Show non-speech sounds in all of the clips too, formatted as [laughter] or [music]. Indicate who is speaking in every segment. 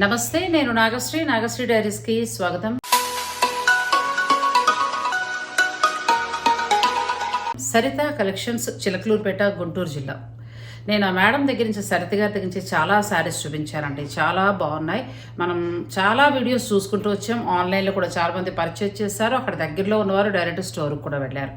Speaker 1: నమస్తే నేను నాగశ్రీ. నాగశ్రీ డైరీస్కి స్వాగతం. సరిత కలెక్షన్స్ చిలకలూరుపేట గుంటూరు జిల్లా. నేను ఆ మేడం దగ్గర నుంచి సరిత గారి దగ్గర నుంచి చాలా శారీస్ చూపించానండి. చాలా బాగున్నాయి. మనం చాలా వీడియోస్ చూసుకుంటూ వచ్చాం. ఆన్లైన్లో కూడా చాలామంది పర్చేజ్ చేశారు. అక్కడ దగ్గరలో ఉన్నవారు డైరెక్ట్ స్టోర్కి కూడా వెళ్ళారు.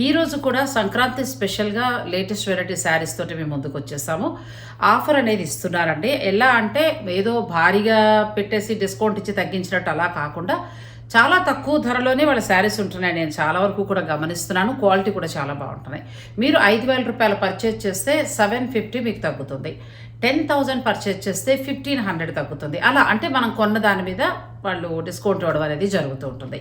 Speaker 1: ఈరోజు కూడా సంక్రాంతి స్పెషల్గా లేటెస్ట్ వెరైటీ శారీస్ తోటి మేము ముందుకు వచ్చేసాము. ఆఫర్ అనేది ఇస్తున్నారండి. ఎలా అంటే ఏదో భారీగా పెట్టేసి డిస్కౌంట్ ఇచ్చి తగ్గించినట్టు అలా కాకుండా చాలా తక్కువ ధరలోనే వాళ్ళ శారీస్ ఉంటున్నాయి. నేను చాలా వరకు కూడా గమనిస్తున్నాను. క్వాలిటీ కూడా చాలా బాగుంటున్నాయి. మీరు ఐదు వేల రూపాయలు పర్చేజ్ చేస్తే సెవెన్ ఫిఫ్టీ మీకు తగ్గుతుంది. టెన్ థౌజండ్ పర్చేజ్ చేస్తే ఫిఫ్టీన్ హండ్రెడ్ తగ్గుతుంది. అలా అంటే మనం కొన్న దాని మీద వాళ్ళు డిస్కౌంట్ ఇవ్వడం అనేది జరుగుతూ ఉంటుంది.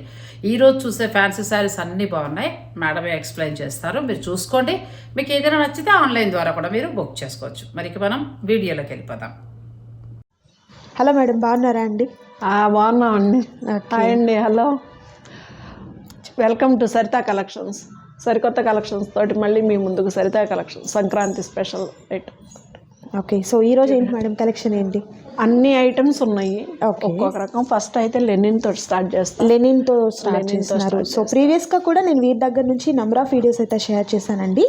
Speaker 1: ఈరోజు చూసే ఫ్యాన్సీ శారీస్ అన్నీ బాగున్నాయి. మేడమే ఎక్స్ప్లెయిన్ చేస్తారు. మీరు చూసుకోండి. మీకు ఏదైనా నచ్చితే ఆన్లైన్ ద్వారా కూడా మీరు బుక్ చేసుకోవచ్చు. మరి మనం వీడియోలోకి వెళ్ళిపోదాం.
Speaker 2: హలో మేడం బాగున్నారా అండి?
Speaker 3: ఆ, బాగున్నామండి. హాయ్ అండి hello. Welcome to Saritha collections. సరికొత్త కలెక్షన్స్ తోటి మళ్ళీ మీ ముందుకు Saritha collections. Sankranti special item
Speaker 2: okay so ఈ రోజు ఏంటి మేడం కలెక్షన్ ఏంటి?
Speaker 3: అన్ని ఐటమ్స్ ఉన్నాయి. ఒక్కొక్క రకం. ఫస్ట్ అయితే లెనిన్ తోటి స్టార్ట్ చేస్తాం. లెనిన్తో స్టార్ట్తో
Speaker 2: చేస్తున్నారు. సో ప్రీవియస్గా కూడా నేను వీరి దగ్గర నుంచి నంబర్ ఆఫ్ వీడియోస్ అయితే షేర్ చేశానండి.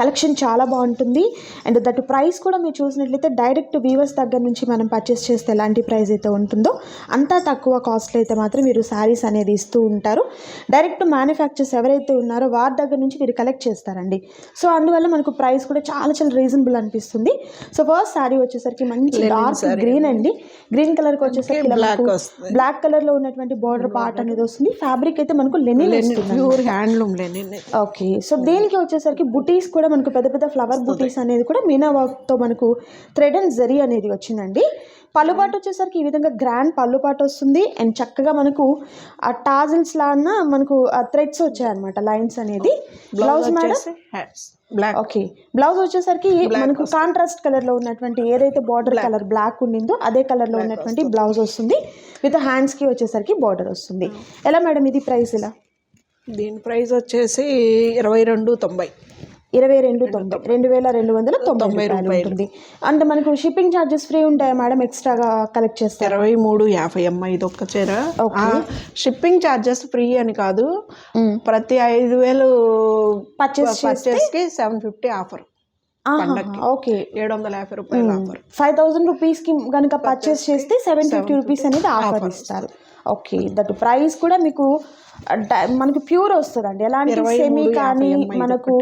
Speaker 2: కలెక్షన్ చాలా బాగుంటుంది. అండ్ దట్ ప్రైస్ కూడా మీరు చూసినట్లయితే డైరెక్ట్ వీవర్స్ దగ్గర నుంచి మనం పర్చేస్ చేస్తే ఎలాంటి ప్రైస్ అయితే ఉంటుందో అంతా తక్కువ కాస్ట్లో అయితే మాత్రం మీరు శారీస్ అనేది ఇస్తూ ఉంటారు. డైరెక్ట్ మ్యానుఫ్యాక్చర్స్ ఎవరైతే ఉన్నారో వారి దగ్గర నుంచి మీరు కలెక్ట్ చేస్తారండి. సో అందువల్ల మనకు ప్రైస్ కూడా చాలా చాలా రీజనబుల్ అనిపిస్తుంది. సో ఫస్ట్ శారీ వచ్చేసరికి మంచి డార్క్ గ్రీన్ అండి గ్రీన్ కలర్కి వచ్చేసరికి. బ్లాక్ కలర్లో ఉన్నటువంటి బార్డర్ పార్ట్ అనేది వస్తుంది. ఫ్యాబ్రిక్ అయితే మనకు linen
Speaker 3: pure handloom linen
Speaker 2: okay so దీనికి వచ్చేసరికి బుటీస్ కూడా మనకు పెద్ద పెద్ద ఫ్లవర్ బుటీస్ అనేది కూడా మీనా వర్క్తో మనకు థ్రెడ్ అండ్ జరీ అనేది వచ్చిందండి. పళ్ళుపాటు వచ్చేసరికి ఈ విధంగా గ్రాండ్ పళ్ళుపాటు వస్తుంది. అండ్ చక్కగా మనకు ఆ టాజిల్స్ లాన్న మనకు థ్రెడ్స్ వచ్చాయన్నమాట లైన్స్ అనేది. Blouse madam
Speaker 3: black
Speaker 2: okay blouse వచ్చేసరికి మనకు కాంట్రాస్ట్ కలర్లో ఉన్నటువంటి ఏదైతే బార్డర్ కలర్ బ్లాక్ ఉండిందో అదే కలర్లో ఉన్నటువంటి బ్లౌజ్ వస్తుంది. విత్ హ్యాండ్స్కి వచ్చేసరికి బార్డర్ వస్తుంది. ఎలా మేడం ఇది ప్రైస్ ఇలా
Speaker 3: దీని ప్రైస్ వచ్చేసి ఇరవై రెండు తొంభై.
Speaker 2: ఇరవై రెండు తొంభై రెండు వేల రెండు వందల తొంభై రూపాయలు ఉంటుంది. అంటే మనకు షిప్పింగ్ ఛార్జెస్ ఫ్రీ ఉంటాయా మేడం ఎక్స్ట్రాగా కలెక్ట్ చేస్తారు?
Speaker 3: ఇరవై మూడు యాభై అమ్మ ఇది ఒక్క చీర. షిప్పింగ్ ఛార్జెస్ ఫ్రీ అని కాదు. ప్రతి ఐదు వేలు
Speaker 2: పర్చేస్
Speaker 3: పర్చేస్కి సెవెన్ ఫిఫ్టీ ఆఫర్
Speaker 2: ఓకే.
Speaker 3: ఏడు వందల యాభై రూపాయలు ఆఫర్
Speaker 2: ఫైవ్ థౌసండ్ రూపీస్కి కనుక పర్చేస్ చేస్తే సెవెన్ ఫిఫ్టీ రూపీస్ అనేది ఆఫర్ ఇస్తారు. ఓకే దట్ ప్రైస్ కూడా మీకు డ- మనకు ప్యూర్ వస్తుందండి. ఎలాంటి సెమీ కానీ మనకు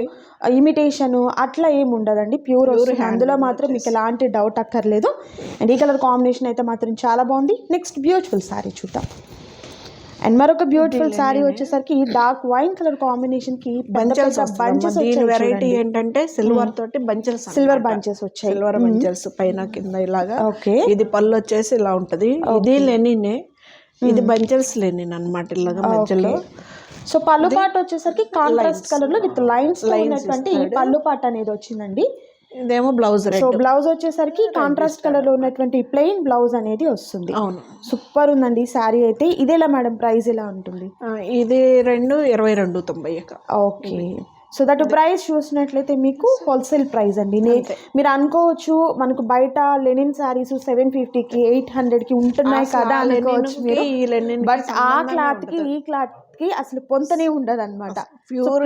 Speaker 2: ఇమిటేషన్ అట్లా ఏమి ఉండదండి. ప్యూర్ వస్తుంది. అందులో మాత్రం మీకు ఎలాంటి డౌట్ అక్కర్లేదు. అండ్ ఈ కలర్ కాంబినేషన్ అయితే మాత్రం చాలా బాగుంది. నెక్స్ట్ బ్యూటిఫుల్ శారీ చూద్దాం. అండ్ మరొక బ్యూటిఫుల్ శారీ వచ్చేసరికి డార్క్ వైన్ కలర్ కాంబినేషన్కి
Speaker 3: బంచెల్స్
Speaker 2: బంచెస్
Speaker 3: దీని వెరైటీ ఏంటంటే సిల్వర్ తోటి బంచెల్స్
Speaker 2: సిల్వర్ బంచెస్ వచ్చాయి.
Speaker 3: సిల్వర్ బంచెల్స్ పైన కింద ఇలాగా.
Speaker 2: ఓకే
Speaker 3: ఇది పళ్ళు వచ్చేసి ఇలా ఉంటది. ఇది లెనినే ఇది బంచెల్స్ లెనిన్ అన్నమాట ఇలాగా మధ్యలో.
Speaker 2: సో పళ్ళు పాట వచ్చేసరికి కాంట్రాస్ట్ కలర్లో విత్ లైన్స్ ఉన్నటువంటి ఈ పళ్ళు పాట అనేది వచ్చిందండి.
Speaker 3: ఇదేమో బ్లౌజ్
Speaker 2: సో బ్లౌజ్ వచ్చేసరికి కాంట్రాస్ట్ కలర్లో ఉన్నటువంటి ప్లెయిన్ బ్లౌజ్ అనేది వస్తుంది.
Speaker 3: అవును.
Speaker 2: సూపర్ ఉందండి శారీ అయితే. ఇదేలా మేడం ప్రైస్ ఎలా ఉంటుంది?
Speaker 3: ఇది రెండు ఇరవై రెండు తొంభై.
Speaker 2: ఓకే. సో దట్ ప్రైస్ చూసినట్లయితే మీకు హోల్సేల్ ప్రైస్ అండి. మీరు అనుకోవచ్చు మనకు బయట లెనిన్ శారీస్ సెవెన్ ఫిఫ్టీకి ఎయిట్ హండ్రెడ్కి ఉంటున్నాయి కదా అనుకోవచ్చు మీరు. బట్ ఆ క్లాత్కి ఈ క్లాత్కి అసలు పొంతనే ఉండదు అనమాట
Speaker 3: ప్యూర్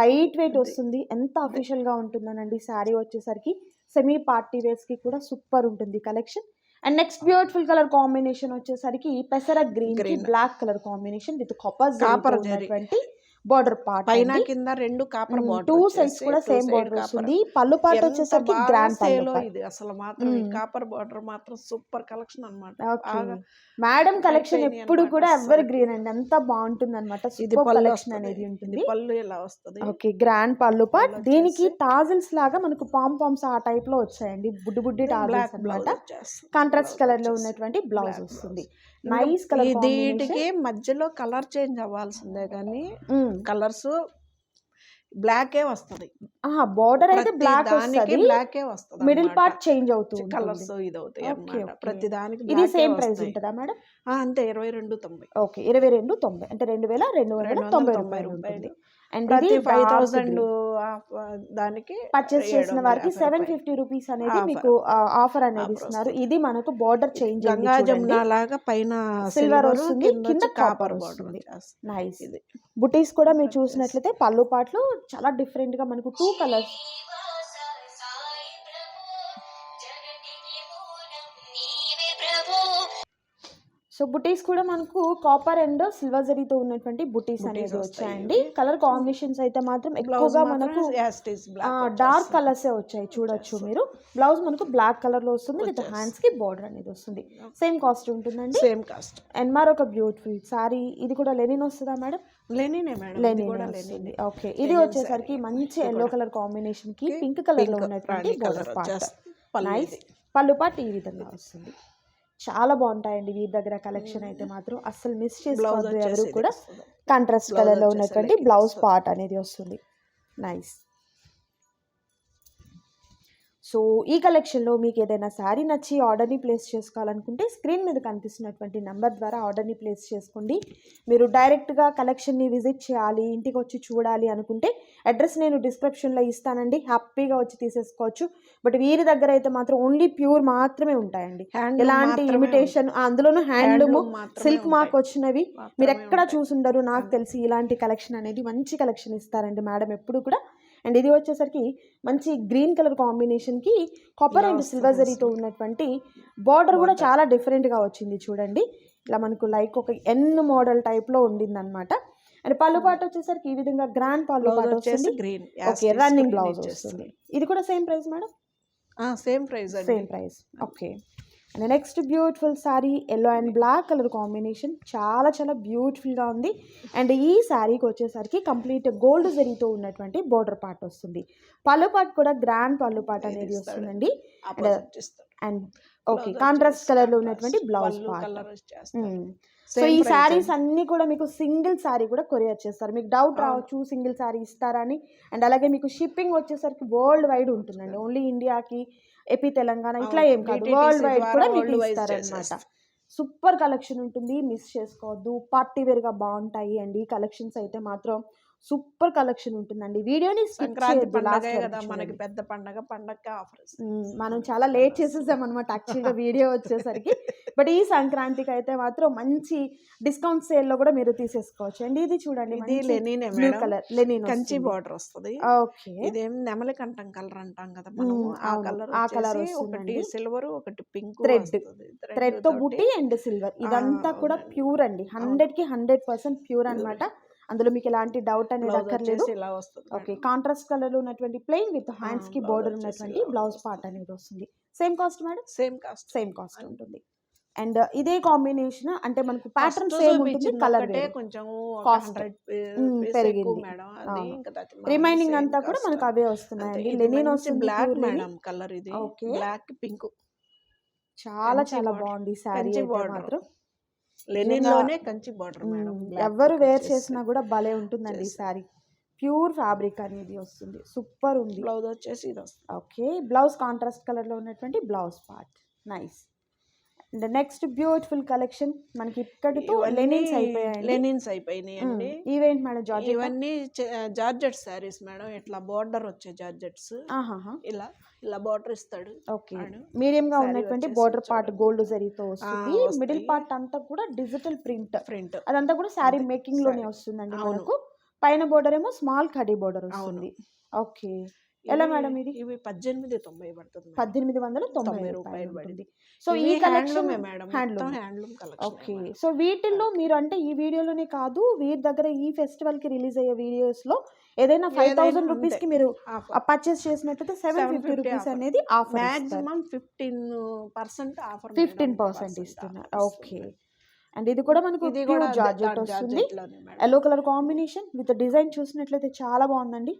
Speaker 2: లైట్ వెయిట్ వస్తుంది ఎంత అఫీషియల్గా ఉంటుందనండి శారీ వచ్చేసరికి. సెమీ పార్టీ వేర్స్కి కూడా సూపర్ ఉంటుంది collection and next beautiful colour combination వచ్చేసరికి పెసర green black colour combination with copper border part
Speaker 3: పైన కింద రెండు కాపర్
Speaker 2: టూ సైడ్స్ కూడా సేమ్ బార్డర్ వస్తుంది. పళ్ళు పార్ట్ వచ్చేసరికి గ్రాండ్ పళ్ళు.
Speaker 3: ఇది అసలు మాత్రం కాపర్ బార్డర్ మాత్రం సూపర్ కలెక్షన్ అన్నమాట.
Speaker 2: మేడం కలెక్షన్ ఎప్పుడు కూడా ఎవర్ గ్రీన్ అండి. అంత బాగుంటుంది అనమాట
Speaker 3: పళ్ళు
Speaker 2: కలెక్షన్. అనేది ఉంటుంది.
Speaker 3: ఇది పళ్ళు ఇలా వస్తది?
Speaker 2: ఓకే. గ్రాండ్ పళ్ళు పాట్ దీనికి టాజిల్స్ లాగా మనకు పామ్ పామ్స్ ఆ టైప్లో వచ్చాయండి. బుడ్డి బుడ్డి టాజిల్స్
Speaker 3: వచ్చేస్తుంది.
Speaker 2: కాంట్రాస్ట్ కలర్లో ఉన్నటువంటి బ్లౌజ్ వస్తుంది. నైస్ కలర్
Speaker 3: దీటికి మధ్యలో కలర్ చేంజ్ అవ్వాల్సిందే కానీ కలర్స్ బ్లాకే వస్తది
Speaker 2: బార్డర్ అయితే బ్లాక్
Speaker 3: దానికి
Speaker 2: వస్తుంది
Speaker 3: బ్లాకే వస్తుంది
Speaker 2: మిడిల్ పార్ట్ చేంజ్ అవుతూ ఉంటుంది.
Speaker 3: కలర్స్ ఇది అవుతాయి అన్నమాట. ప్రతి దానికి
Speaker 2: ఇది సేమ్ ప్రైస్. ఉంటుందా మేడం
Speaker 3: అంతే ఇరవై రెండు తొంభై
Speaker 2: ఓకే ఇరవై రెండు తొంభై అంటే రెండు వేల రెండు వందల తొంభై రూపాయలు ఉంటుంది
Speaker 3: రూపాయలు.
Speaker 2: అండ్ ఇది
Speaker 3: ఫైవ్ థౌసండ్. దానికి
Speaker 2: పర్చేస్ చేసిన వారికి సెవెన్. ఫిఫ్టీ రూపీస్ అనేది. మీకు ఆఫర్ అనేది ఇస్తున్నారు ఇది మనకు బార్డర్ చేంజ్
Speaker 3: లాగా పైన సిల్వర్
Speaker 2: వస్తుంది, కింద
Speaker 3: కాపర్
Speaker 2: వస్తుంది. నైస్
Speaker 3: ఇది
Speaker 2: బుటీస్ కూడా మీరు చూసినట్లయితే పళ్ళు పాటలు చాలా డిఫరెంట్గా మనకు టూ కలర్స్ సో బుటీస్ కూడా మనకు కాపర్ అండ్ సిల్వర్ జరీతో ఉన్నటువంటి బుటీస్ అనేది. వచ్చాయండి. కలర్ కాంబినేషన్స్ అయితే మాత్రం ఎక్కువగా మనకు డార్క్ కలర్స్ వచ్చాయి చూడొచ్చు మీరు. బ్లౌజ్ మనకు బ్లాక్ కలర్లో వస్తుంది విత్ హ్యాండ్స్కి బార్డర్ అనేది వస్తుంది. సేమ్ కాస్ట్ ఉంటుందండి.
Speaker 3: సేమ్ కాస్ట్
Speaker 2: అండ్ మరొక బ్యూటిఫుల్ సారీ ఇది కూడా లెనిన్ వస్తుందా మేడం
Speaker 3: లెనినే మేడం
Speaker 2: వస్తుంది. ఓకే ఇది వచ్చేసరికి మంచి ఎల్లో కలర్ కాంబినేషన్కి పింక్ కలర్లో ఉన్నటువంటి బోర్డర్ పార్ట్ నైస్. పళ్ళు పాటు ఈ విధంగా వస్తుంది. చాలా బాగుంటాయండి వీరి దగ్గర కలెక్షన్ అయితే మాత్రం. అస్సలు మిస్ చేసుకోవద్దు ఎవరు కూడా. కాంట్రాస్ట్
Speaker 3: Blouse
Speaker 2: కలర్లో
Speaker 3: వచ్చేసి
Speaker 2: ఉన్నటువంటి బ్లౌజ్. పార్ట్ అనేది వస్తుంది. నైస్ సో ఈ కలెక్షన్లో మీకు ఏదైనా శారీ నచ్చి ఆర్డర్ని ప్లేస్ చేసుకోవాలనుకుంటే స్క్రీన్ మీద కనిపిస్తున్నటువంటి నెంబర్ ద్వారా ఆర్డర్ని ప్లేస్ చేసుకోండి. మీరు డైరెక్ట్గా కలెక్షన్ని విజిట్ చేయాలి ఇంటికి వచ్చి చూడాలి అనుకుంటే అడ్రస్ నేను డిస్క్రిప్షన్లో ఇస్తానండి. హ్యాపీగా వచ్చి తీసేసుకోవచ్చు. బట్ వీరి దగ్గర అయితే మాత్రం ఓన్లీ ప్యూర్ మాత్రమే ఉంటాయండి. ఎలాంటి ఇమిటేషన్ అందులోనూ హ్యాండ్లూమ్ సిల్క్ మార్క్. వచ్చినవి. మీరు ఎక్కడ చూసుండరు నాకు తెలిసి ఇలాంటి కలెక్షన్ అనేది మంచి కలెక్షన్ ఇస్తారండి మేడం ఎప్పుడు కూడా. అండ్ ఇది వచ్చేసరికి మంచి గ్రీన్ కలర్ కాంబినేషన్కి కాపర్ అండ్ సిల్వర్ జరీతో ఉన్నటువంటి బార్డర్ కూడా చాలా డిఫరెంట్గా వచ్చింది చూడండి. ఇలా మనకు లైక్ ఒక ఎన్ మోడల్ టైప్లో ఉండింది అనమాట అండ్ పళ్ళు పాట వచ్చేసరికి ఈ విధంగా గ్రాండ్ పళ్ళు పాట
Speaker 3: వచ్చేసి గ్రీన్
Speaker 2: ఓకే రన్నింగ్ బ్లౌజ్ వస్తుంది. ఇది కూడా same price madam?
Speaker 3: Same price
Speaker 2: same price okay and next beautiful saree yellow and black colour combination చాలా చాలా బ్యూటిఫుల్గా ఉంది. అండ్ ఈ శారీకి వచ్చేసరికి కంప్లీట్ గోల్డ్ జరీతో ఉన్నటువంటి బోర్డర్ పార్ట్ వస్తుంది. పళ్ళు పార్ట్ కూడా గ్రాండ్ పళ్ళు పార్ట్ అనేది వస్తుందండి. అండ్ ఓకే కాంట్రాస్ట్ కలర్లో ఉన్నటువంటి బ్లౌజ్ పార్ట్ సో ఈ శారీస్ అన్ని కూడా మీకు సింగిల్ శారీ కూడా కొరియర్ చేస్తారు. మీకు డౌట్ రావచ్చు సింగిల్ శారీ ఇస్తారని అండ్ అలాగే మీకు షిప్పింగ్ వచ్చేసరికి వరల్డ్ వైడ్ ఉంటుందండి ఓన్లీ ఇండియాకి ఏపీ తెలంగాణ ఇట్లా ఏం కాదు. వరల్డ్ వైడ్ కూడా మీకు ఇస్తారనమాట. సూపర్ కలెక్షన్ ఉంటుంది. మిస్ చేసుకోవద్దు. పార్టీ వేర్గా బాగుంటాయి అండి. కలెక్షన్స్ అయితే మాత్రం సూపర్ కలెక్షన్ ఉంటుందండి. వీడియోని
Speaker 3: సంక్రాంతి పండగే కదా మనకి. పెద్ద పండగ పండగకి ఆఫర్స్.
Speaker 2: మనం చాలా లేట్ చేసేసాం అనమాట యాక్చువల్గా వీడియో వచ్చేసరికి. బట్ ఈ సంక్రాంతికి అయితే మాత్రం మంచి డిస్కౌంట్ సేల్లో కూడా మీరు తీసేసుకోవచ్చు. అండి ఇది చూడండి
Speaker 3: ఇది లెనినే
Speaker 2: blue colour linen
Speaker 3: Kanchi border వస్తుంది.
Speaker 2: ఓకే.
Speaker 3: ఇదేం నెమలి కంఠం కలర్ అంటాం కదా మనం ఆ. కలర్
Speaker 2: ఆ colour
Speaker 3: ఒకటి. సిల్వర్ ఒకటి పింక్
Speaker 2: Thread. థ్రెడ్తో బుట్టి అండ్ సిల్వర్ ఇదంతా కూడా ప్యూర్ అండి. హండ్రెడ్కి హండ్రెడ్ పర్సెంట్ ప్యూర్ అన్నమాట. అందులో మీకు ఎలాంటి డౌట్ అనేది అక్కర్లేదు. ఓకే కాంట్రాస్ట్ కలర్ ఉన్నటువంటి ప్లెయిన్ విత్
Speaker 3: హ్యాండ్స్కి
Speaker 2: బోర్డర్ ఉన్నటువంటి బ్లౌజ్ పార్ట్ అనేది వస్తుంది. Same cost madam?
Speaker 3: Same cost
Speaker 2: same cost ఉంటుంది. అండ్ ఇదే కాంబినేషన్ అంటే మనకు ప్యాటర్న్ సేమ్ ఉంటుంది కలర్
Speaker 3: కొంచెం
Speaker 2: మ్మ్, పెరిగింది. రిమైనింగ్ అంతా కూడా. మనకు అవే. వస్తున్నాయండి లెనిన్ వస్తుంది
Speaker 3: బ్లాక్. మేడం కలర్ ఇది.
Speaker 2: Okay.
Speaker 3: బ్లాక్ పింక్
Speaker 2: చాలా చాలా. బాగుంది
Speaker 3: border.
Speaker 2: మాత్రం.
Speaker 3: లెనిన్
Speaker 2: నిజంగా-
Speaker 3: లోనే కంచి బార్డర్ మేడం తో
Speaker 2: వేర్. చేసినా కూడా భలే ఉంటుందండి ఈ శారీ ప్యూర్ ఫ్యాబ్రిక్ అనేది వస్తుంది. సూపర్ ఉంది.
Speaker 3: బ్లౌజ్ వచ్చేసి ఇది వస్తుంది
Speaker 2: ఓకే బ్లౌజ్ కాంట్రాస్ట్ కలర్లో ఉన్నటువంటి blouse part. Nice. And next beautiful collection మనకి ఇక్కడితో లెనిన్స్ అయిపోయాయండి.
Speaker 3: లెనిన్స్ అయిపోయినాయి అండి.
Speaker 2: ఈవెంట్ మేడం జార్జెట్
Speaker 3: ఇవన్నీ జార్జెట్ శారీస్ మేడం. ఇట్లా బార్డర్ వచ్చే జార్జెట్స్ ఇలా ఇలా బార్డర్ ఇస్తాడు
Speaker 2: ఓకే. మీడియం గా ఉన్నటువంటి బోర్డర్ పార్ట్ గోల్డ్ జరీతో వస్తుంది. మిడిల్ పార్ట్ అంతా కూడా డిజిటల్ ప్రింట్
Speaker 3: ప్రింట్
Speaker 2: అదంతా కూడా శారీ మేకింగ్లోనే వస్తుందండి మనకు. పైన బోర్డర్ ఏమో స్మాల్ కడీ బోర్డర్ వస్తుంది. ఓకే ఎలా మేడం ఇది?
Speaker 3: ఇవి పద్దెనిమిది తొంభై పడుతుంది.
Speaker 2: పద్దెనిమిది వందల తొంభై రూపాయలు
Speaker 3: పడింది.
Speaker 2: సో ఈ collection
Speaker 3: madam.
Speaker 2: Handloom.
Speaker 3: Handloom
Speaker 2: okay.
Speaker 3: Collection
Speaker 2: so వీటిల్లో మీరు అంటే ఈ వీడియోలోనే కాదు వీరి దగ్గర ఈ ఫెస్టివల్కి రిలీజ్ అయ్యే వీడియోస్లో ఏదైనా ఫైవ్ థౌసండ్
Speaker 3: రూపీస్కి.
Speaker 2: మీరు పర్చేస్ చేసినట్లయితే సెవెన్ ఫిఫ్టీ
Speaker 3: 750
Speaker 2: రూపీస్. అనేది offer
Speaker 3: maximum fifteen percent offer
Speaker 2: fifteen percent ఇస్తున్నారు. ఓకే. అండ్ ఇది కూడా మనకు
Speaker 3: ఇది కూడా
Speaker 2: జార్జెట్ వస్తుంది. Yellow colour combination with design చూసినట్లయితే చాలా బాగుందండి.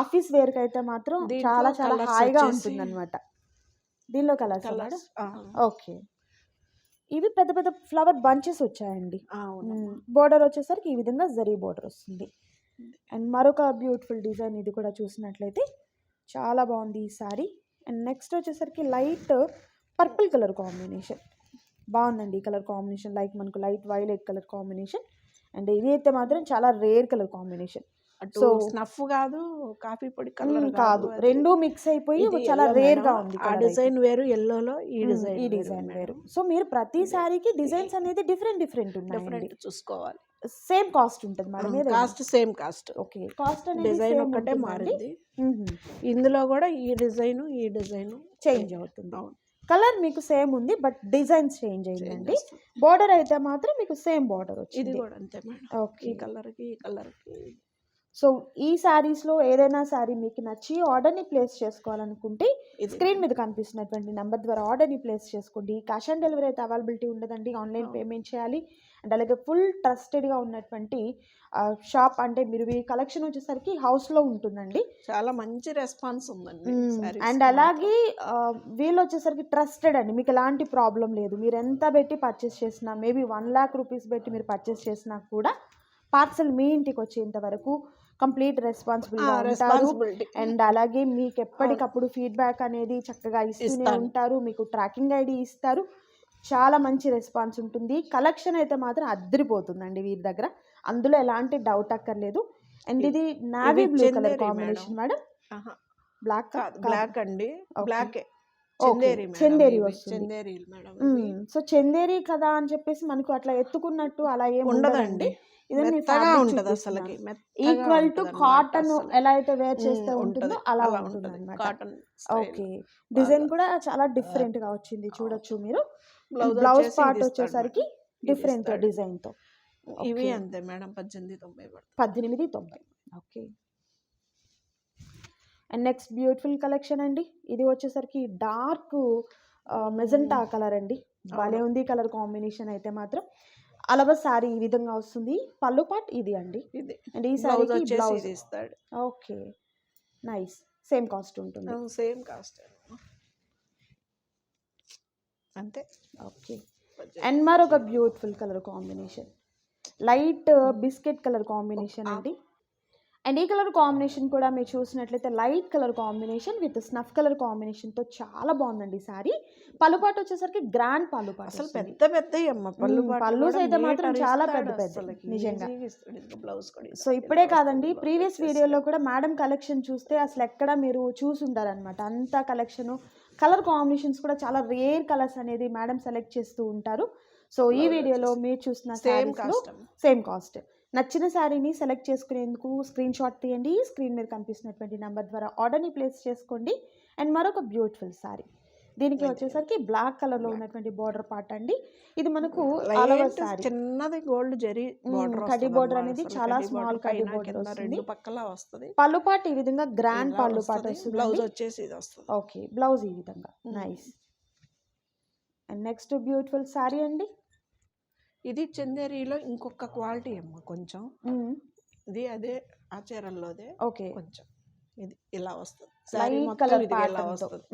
Speaker 2: ఆఫీస్ వేర్కి అయితే మాత్రం చాలా చాలా హాయిగా ఉంటుంది అనమాట దీనిలో కలర్స్ ఓకే ఇవి పెద్ద పెద్ద ఫ్లవర్ బంచెస్ వచ్చాయండి. బోర్డర్ వచ్చేసరికి ఈ విధంగా జరీ బోర్డర్ వస్తుంది. అండ్ మరొక బ్యూటిఫుల్ డిజైన్ ఇది కూడా చూసినట్లయితే చాలా బాగుంది ఈ సారీ అండ్ నెక్స్ట్ వచ్చేసరికి లైట్ పర్పుల్ కలర్ కాంబినేషన్ బాగుందండి ఈ కలర్ కాంబినేషన్. లైక్ మనకు light violet colour combination. And ఇది అయితే మాత్రం చాలా రేర్ కలర్ కాంబినేషన్.
Speaker 3: అటు స్నఫ్ కాదు కాఫీ పొడి కలర్
Speaker 2: కాదు రెండు మిక్స్ అయిపోయి చాలా రేర్గా ఉంది
Speaker 3: ఆ డిజైన్ వేరు ఎల్లోలో ఈ. డిజైన్
Speaker 2: ఈ డిజైన్ వేరు. సో మీరు ప్రతి సారీకి డిజైన్స్ అనేది డిఫరెంట్ డిఫరెంట్ ఉన్నాయి
Speaker 3: డిఫరెంట్ చూసుకోవాలి.
Speaker 2: సేమ్ కాస్ట్ ఉంటుంది madam
Speaker 3: cost same cost.
Speaker 2: Okay cost అనేది
Speaker 3: డిజైన్ ఒక్కటే. మారింది. ఇందులో కూడా ఈ డిజైన్ ఈ డిజైన్
Speaker 2: చేంజ్ అవుతుంది.
Speaker 3: అవును.
Speaker 2: కలర్ మీకు సేమ్ ఉంది బట్ డిజైన్స్ చేంజ్ అయిందండి.
Speaker 3: వస్తుంది.
Speaker 2: బార్డర్ అయితే మాత్రం మీకు సేమ్ బార్డర్
Speaker 3: ఇది
Speaker 2: వచ్చింది.
Speaker 3: కూడా అంతే మేడం.
Speaker 2: ఓకే
Speaker 3: ఈ కలర్కి ఈ కలర్కి
Speaker 2: సో ఈ సారీస్లో ఏదైనా సారీ మీకు నచ్చి ఆర్డర్ని ప్లేస్ చేసుకోవాలనుకుంటే స్క్రీన్ మీద కనిపిస్తున్నటువంటి నెంబర్ ద్వారా ఆర్డర్ని ప్లేస్ చేసుకోండి. క్యాష్ ఆన్ డెలివరీ అయితే అవైలబిలిటీ ఉండదండి. ఆన్లైన్. పేమెంట్ చేయాలి. అండ్ అలాగే ఫుల్ ట్రస్టెడ్గా ఉన్నటువంటి షాప్ అంటే మీరు ఈ కలెక్షన్ వచ్చేసరికి హౌస్లో ఉంటుందండి.
Speaker 3: చాలా మంచి రెస్పాన్స్ ఉందండి
Speaker 2: అండ్ అలాగే వీళ్ళు వచ్చేసరికి ట్రస్టెడ్ అండి. మీకు ఎలాంటి ప్రాబ్లం లేదు. మీరు ఎంత పెట్టి పర్చేస్ చేసినా మేబీ వన్ ల్యాక్ రూపీస్ పెట్టి మీరు పర్చేస్ చేసినా కూడా పార్సల్ మీ ఇంటికి వచ్చేంత వరకు కంప్లీట్ రెస్పాన్సిబుల్
Speaker 3: ఆ,
Speaker 2: ఉంటారు.
Speaker 3: responsibility.
Speaker 2: అండ్ అలాగే మీకు ఎప్పటికప్పుడు ఫీడ్బ్యాక్ అనేది చక్కగా ఇస్తూనే. ఉంటారు. మీకు ట్రాకింగ్ ఐడి ఇస్తారు. చాలా మంచి రెస్పాన్స్ ఉంటుంది. కలెక్షన్ అయితే మాత్రం అద్దరిపోతుందండి వీరి దగ్గర. అందులో ఎలాంటి డౌట్ అక్కర్లేదు. అండ్ ఇది navy blue colour combination madam. Black
Speaker 3: black అండి. బ్లాక్. చందేరి.
Speaker 2: వస్తుంది. సో చందేరి కదా అని చెప్పేసి మనకు అట్లా ఎత్తుకున్నట్టు అలా ఏం
Speaker 3: ఉండదండి. మెత్తగా ఉంటది అసలుకి
Speaker 2: ఈక్వల్ టు కాటన్ ఎలా అయితే వేర్ చేస్తే ఉంటుందో. అలా ఉంటుంది.
Speaker 3: కాటన్
Speaker 2: ఓకే డిజైన్ కూడా చాలా డిఫరెంట్గా వచ్చింది చూడొచ్చు మీరు.
Speaker 3: బ్లౌజ్
Speaker 2: పార్ట్ వచ్చేసరికి డిఫరెంట్. డిజైన్తో.
Speaker 3: ఇవి. అంతే మేడం పద్దెనిమిది తొంభై
Speaker 2: పద్దెనిమిది తొంభై. Okay and next beautiful collection అండి. ఇది వచ్చేసరికి డార్క్ మెజెంటా కలర్ అండి. భలే ఉంది కలర్ కాంబినేషన్ అయితే మాత్రం. అలవ సారీ ఈ విధంగా వస్తుంది. పళ్ళు పాట్ ఇది అండి.
Speaker 3: ఇది.
Speaker 2: అండ్ ఈ
Speaker 3: వచ్చేసి
Speaker 2: బ్లౌజ్
Speaker 3: ఇస్తాడు.
Speaker 2: ఓకే. నైస్. సేమ్ కాస్ట్ ఉంటుంది.
Speaker 3: సేమ్ కాస్ట్ అంతే.
Speaker 2: ఓకే. అండ్ మరొక beautiful colour combination. Light biscuit colour combination అండి. అండ్ ఈ కలర్ కాంబినేషన్ కూడా మీరు చూసినట్లయితే light colour combination with snuff colour కాంబినేషన్తో చాలా బాగుందండి ఈ సారీ పళ్ళుపాటు వచ్చేసరికి గ్రాండ్ పళ్ళుపాటు
Speaker 3: అసలు. పెద్ద పెద్ద పళ్ళు
Speaker 2: అయితే మాత్రం చాలా పెద్ద పెద్ద. నిజంగా.
Speaker 3: బ్లౌజ్ కూడా
Speaker 2: సో. ఇప్పుడే కాదండి ప్రీవియస్ వీడియోలో. కూడా మేడం కలెక్షన్ చూస్తే అసలు ఎక్కడ మీరు చూసుంటారనమాట అంత కలెక్షన్ కలర్ కాంబినేషన్స్ కూడా చాలా రేర్ కలర్స్ అనేది మేడం సెలెక్ట్ చేస్తూ ఉంటారు సో ఈ వీడియోలో. మీరు చూసిన
Speaker 3: సేమ్.
Speaker 2: సేమ్ కాస్ట్ నచ్చిన శారీని సెలెక్ట్ చేసుకునేందుకు స్క్రీన్ షాట్ తీయండి. స్క్రీన్ మీద కనిపిస్తున్నటువంటి నెంబర్ ద్వారా ఆర్డర్ని ప్లేస్ చేసుకోండి. అండ్ మరొక బ్యూటిఫుల్ శారీ. దీనికి వచ్చేసరికి బ్లాక్ కలర్లో ఉన్నటువంటి బార్డర్ పార్ట్ అండి. ఇది మనకు
Speaker 3: చిన్నది గోల్డ్ జరీ
Speaker 2: కడ్డీ border అనేది చాలా
Speaker 3: border
Speaker 2: కడ్డీ
Speaker 3: కింద
Speaker 2: వస్తుంది.
Speaker 3: పక్కల వస్తుంది.
Speaker 2: పళ్ళు పాటు ఈ విధంగా గ్రాండ్ పళ్ళు పాటు
Speaker 3: వస్తది. బ్లౌజ్ వచ్చేసి ఇది వస్తుంది.
Speaker 2: ఓకే బ్లౌజ్ ఈ విధంగా. Nice. And next beautiful saree అండి.
Speaker 3: ఇది చందేరిలో ఇంకొక క్వాలిటీ అమ్మ కొంచెం. ఇది అదే ఆ చీరల్లోదే
Speaker 2: ఓకే.
Speaker 3: కొంచెం. ఇది ఇలా వస్తుంది. శారీ మొత్తం ఇది ఇలా వస్తుంది.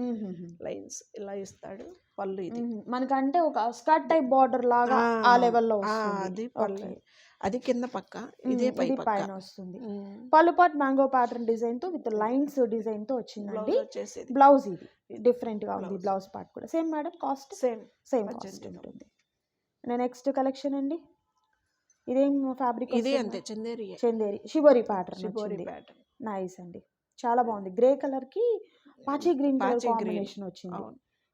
Speaker 3: లైన్స్ ఇలా ఇస్తాడు పళ్ళు ఇది.
Speaker 2: మనకంటే ఒక స్కర్ట్ టైప్ బార్డర్ లాగా ఆ లెవెల్లో
Speaker 3: అది పళ్ళు. అది కింద పక్క. ఇదే పై
Speaker 2: పైన వస్తుంది. పళ్ళు పాట్ మ్యాంగో ప్యాటర్న్ డిజైన్తో విత్ లైన్స్
Speaker 3: డిజైన్తో
Speaker 2: వచ్చిందండి. బ్లౌజ్ ఇది. డిఫరెంట్గా ఉంది. బ్లౌజ్ పార్ట్ కూడా. Same madam cost
Speaker 3: same
Speaker 2: same cost. ఉంటుంది. నెక్స్ట్ కలెక్షన్ అండి? ఇదేం ఫ్యాబ్రిక్
Speaker 3: ఇది అంతే Chanderi.
Speaker 2: Chanderi. Shibori pattern
Speaker 3: shibori pattern
Speaker 2: nice అండి. చాలా బాగుంది. గ్రే కలర్కి పాచి గ్రీన్ కలర్. కాంబినేషన్ వచ్చింది.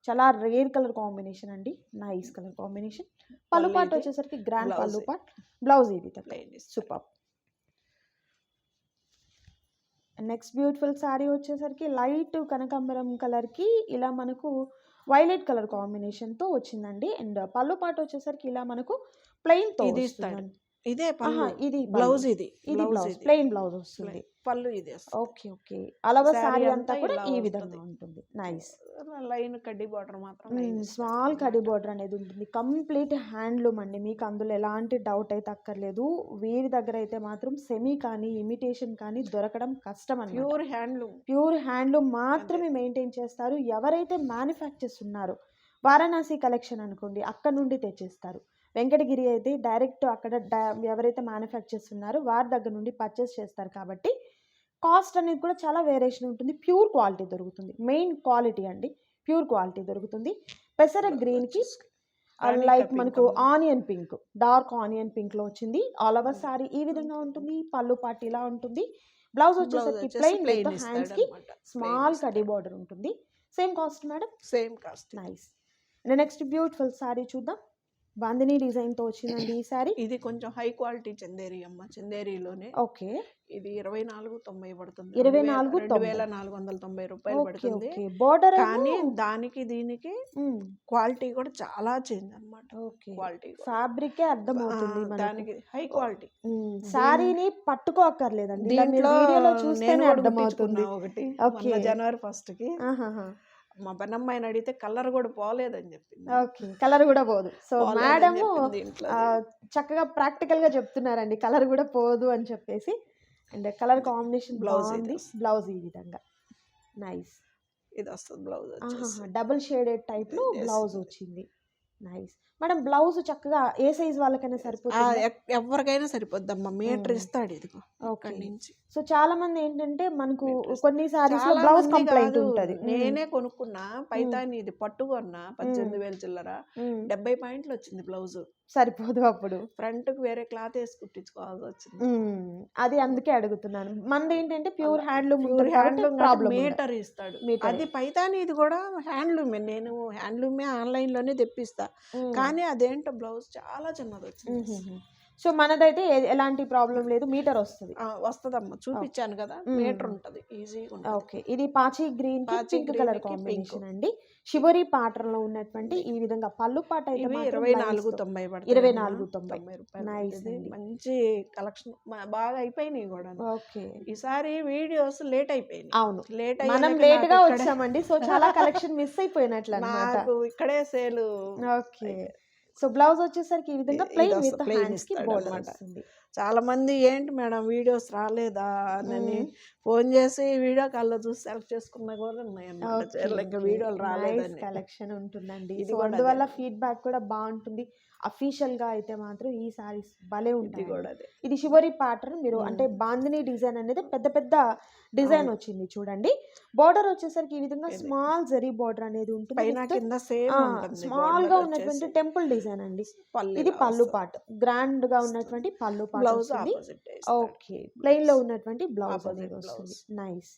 Speaker 2: చాలా రేర్ కలర్ కాంబినేషన్ అండి. నైస్ కలర్ కాంబినేషన్ పళ్ళు
Speaker 3: పళ్ళు
Speaker 2: పాట్ వచ్చేసరికి గ్రాండ్ పళ్ళు
Speaker 3: ఇది.
Speaker 2: పాట్ బ్లౌజ్ ఇది. సూపర్ నెక్స్ట్ బ్యూటిఫుల్ శారీ వచ్చేసరికి లైట్ కనకాంబరం కలర్కి ఇలా మనకు వైలెట్ కలర్ కాంబినేషన్తో వచ్చిందండి అండ్ పళ్ళు పాట వచ్చేసరికి ఇలా మనకు ప్లెయిన్తో
Speaker 3: ఇది ఇస్తాడు. ఇదే పళ్ళు
Speaker 2: ఇది
Speaker 3: బ్లౌజ్ ఇది.
Speaker 2: ఇది
Speaker 3: బ్లౌజ్
Speaker 2: ప్లెయిన్ బ్లౌజ్ వస్తుంది.
Speaker 3: పళ్ళు ఇది.
Speaker 2: Okay okay. అలవ
Speaker 3: Saree
Speaker 2: శారీ
Speaker 3: అంతా
Speaker 2: కూడా ఈ. విధంగా ఉంటుంది. నైస్
Speaker 3: లైన్ కడ్డీ బార్డర్ మాత్రం.
Speaker 2: స్మాల్ కడి బోర్డర్ అనేది ఉంటుంది. కంప్లీట్ హ్యాండ్లూమ్ అండి. మీకు అందులో ఎలాంటి డౌట్ అయితే అక్కర్లేదు. వీరి దగ్గర అయితే మాత్రం సెమీ కానీ ఇమిటేషన్ కానీ దొరకడం కష్టం అన్నమాట.
Speaker 3: Pure handloom.
Speaker 2: ప్యూర్ హ్యాండ్లూమ్ మాత్రమే మెయింటైన్ చేస్తారు. ఎవరైతే మ్యానుఫ్యాక్చర్స్ ఉన్నారో వారణాసి కలెక్షన్ అనుకోండి అక్కడ నుండి తెచ్చిస్తారు. వెంకటగిరి అయితే డైరెక్ట్ అక్కడ ఎవరైతే మ్యానుఫ్యాక్చర్స్ ఉన్నారో వారి దగ్గర నుండి పర్చేస్ చేస్తారు కాబట్టి కాస్ట్ అనేది కూడా చాలా వేరియేషన్ ఉంటుంది. ప్యూర్ క్వాలిటీ దొరుకుతుంది. మెయిన్ క్వాలిటీ అండి. ప్యూర్ క్వాలిటీ దొరుకుతుంది. పెసర గ్రీన్కి లైక్ మనకు ఆనియన్ పింక్ డార్క్ ఆనియన్ పింక్లో వచ్చింది. ఆల్ ఓవర్ సారీ ఈ విధంగా ఉంటుంది. పళ్ళు పాటు ఇలా ఉంటుంది. బ్లౌజ్ వచ్చేసరికి ప్లెయిన్ హ్యాండ్స్కి స్మాల్ కడి బార్డర్ ఉంటుంది. Same cost madam
Speaker 3: same cost
Speaker 2: nice next beautiful saree చూద్దాం. బాందిని డిజైన్తో వచ్చిందండి ఈ సారీ
Speaker 3: ఇది కొంచెం హై క్వాలిటీ చందేరి అమ్మ. చందేరిలోనే
Speaker 2: ఓకే.
Speaker 3: ఇది ఇరవై నాలుగు తొంభై పడుతుంది.
Speaker 2: ఇరవై నాలుగు.
Speaker 3: వేల నాలుగు వందల తొంభై రూపాయలు పడుతుంది.
Speaker 2: బార్డర్
Speaker 3: కానీ దానికి దీనికి క్వాలిటీ కూడా చాలా చేంజ్ అన్నమాట.
Speaker 2: ఓకే.
Speaker 3: క్వాలిటీ
Speaker 2: ఫ్యాబ్రిక్ అర్థమవుతుంది మనకి.
Speaker 3: దానికి హై క్వాలిటీ.
Speaker 2: సారీని పట్టుకోక్కర్లేదండి
Speaker 3: దీంట్లో
Speaker 2: చూస్తేనే
Speaker 3: కూడా
Speaker 2: అర్థమవుతుంది.
Speaker 3: ఒకటి జనవరి
Speaker 2: ఫస్ట్కి.
Speaker 3: మా పనమ్మాయిని అడిగితే కలర్ కూడా పోలేదని చెప్పింది.
Speaker 2: ఓకే కలర్ కూడా పోదు. సో మేడం చక్కగా ప్రాక్టికల్గా చెప్తున్నారండి కలర్ కూడా పోదు అని చెప్పేసి. అండ్ కలర్ కాంబినేషన్ బ్లౌజ్
Speaker 3: ఇది
Speaker 2: బ్లౌజ్ ఈ విధంగా. నైస్.
Speaker 3: ఇది వస్తుంది బ్లౌజ్
Speaker 2: డబుల్ షేడెడ్
Speaker 3: టైప్లో.
Speaker 2: బ్లౌజ్ వచ్చింది. నైస్. మేడం బ్లౌజ్ చక్కగా ఏ సైజ్ వాళ్ళకైనా సరిపోతుంది?
Speaker 3: ఎవరికైనా సరిపోద్దమ్మా. మీటర్. ఇస్తాడు ఇదిగో
Speaker 2: ఓకే.
Speaker 3: అక్కడి నుంచి.
Speaker 2: సో చాలా మంది ఏంటంటే మనకు. కొన్ని
Speaker 3: సారీస్లో
Speaker 2: బ్లౌజ్
Speaker 3: మంది
Speaker 2: కంప్లైంట్. ఉంటది.
Speaker 3: నేనే కొనుక్కున్నా. పైతాని ఇది పట్టు కొన్నా పద్దెనిమిది వేలు చిల్లర. డెబ్బై పాయింట్లు వచ్చింది బ్లౌజ్.
Speaker 2: సరిపోదు అప్పుడు.
Speaker 3: ఫ్రంట్కి వేరే క్లాత్ వేసి కుట్టించుకోవాల్సి వచ్చింది.
Speaker 2: అది అందుకే అడుగుతున్నాను. మనది ఏంటంటే pure handloom
Speaker 3: pure handloom metre ఇస్తాడు. అది పైతాని ఇది కూడా హ్యాండ్లూమే. నేను హ్యాండ్లూమే ఆన్లైన్లోనే తెప్పిస్తా కానీ అదేంటో బ్లౌజ్ చాలా చిన్నది వచ్చింది
Speaker 2: సో మనదైతే ఎలాంటి ప్రాబ్లం లేదు మీటర్ వస్తుంది.
Speaker 3: వస్తదమ్మా. చూపించాను కదా. మీటర్ ఉంటది. ఈజీగా
Speaker 2: ఓకే. ఇది పాచి గ్రీన్ పింక్ కలర్ కాంబినేషన్ అండి. షివరి పాటర్న్లో ఉన్నటువంటి ఈ విధంగా పళ్ళు పాట అయితే
Speaker 3: ఇరవై నాలుగు. తొంభై
Speaker 2: ఇరవై. నాలుగు తొంభై.
Speaker 3: రూపాయలు. మంచి కలెక్షన్. బాగా అయిపోయినాయి కూడా
Speaker 2: ఓకే.
Speaker 3: ఈసారి వీడియోస్ లేట్ అయిపోయినాయి.
Speaker 2: అవును.
Speaker 3: లేట్
Speaker 2: మనం లేట్గా వచ్చామండి. సో చాలా కలెక్షన్ మిస్ అయిపోయినట్లు [laughs]
Speaker 3: నాకు ఇక్కడే సేల్
Speaker 2: ఓకే. సో బ్లౌజ్ వచ్చేసరికి ఈ విధంగా ప్లెయిన్ విత్
Speaker 3: హ్యాండ్స్కి
Speaker 2: బోర్డర్. వస్తుంది.
Speaker 3: చాలా మంది ఏంటి మేడం వీడియోస్ రాలేదా అని ఫోన్ చేసి వీడియో కాల్లో చూసి సెలెక్ట్ చేసుకున్నా కూడా ఉన్నాయి ఇంకా వీడియోలు రాలేదని.
Speaker 2: కలెక్షన్ ఉంటుందండి.
Speaker 3: ఇది
Speaker 2: అందువల్ల
Speaker 3: అదే.
Speaker 2: ఫీడ్బ్యాక్ కూడా బాగుంటుంది. అఫీషియల్గా అయితే మాత్రం ఈ సారీస్ భలే ఉంటాయి
Speaker 3: కూడా
Speaker 2: ఇది శివరి ప్యాటర్న్ మీరు అంటే బాందిని డిజైన్ అనేది పెద్ద పెద్ద డిజైన్ వచ్చింది చూడండి. బార్డర్ వచ్చేసరికి ఈ విధంగా స్మాల్ జరీ బార్డర్ అనేది ఉంటుంది.
Speaker 3: స్మాల్గా.
Speaker 2: ఉన్నటువంటి టెంపుల్ డిజైన్ అండి. ఇది పళ్ళు. పాట్ గ్రాండ్గా ఉన్నటువంటి పళ్ళు పాట్
Speaker 3: బ్లౌజ్
Speaker 2: ఓకే ప్లెయిన్లో ఉన్నటువంటి బ్లౌజ్ అనేది. వస్తుంది. నైస్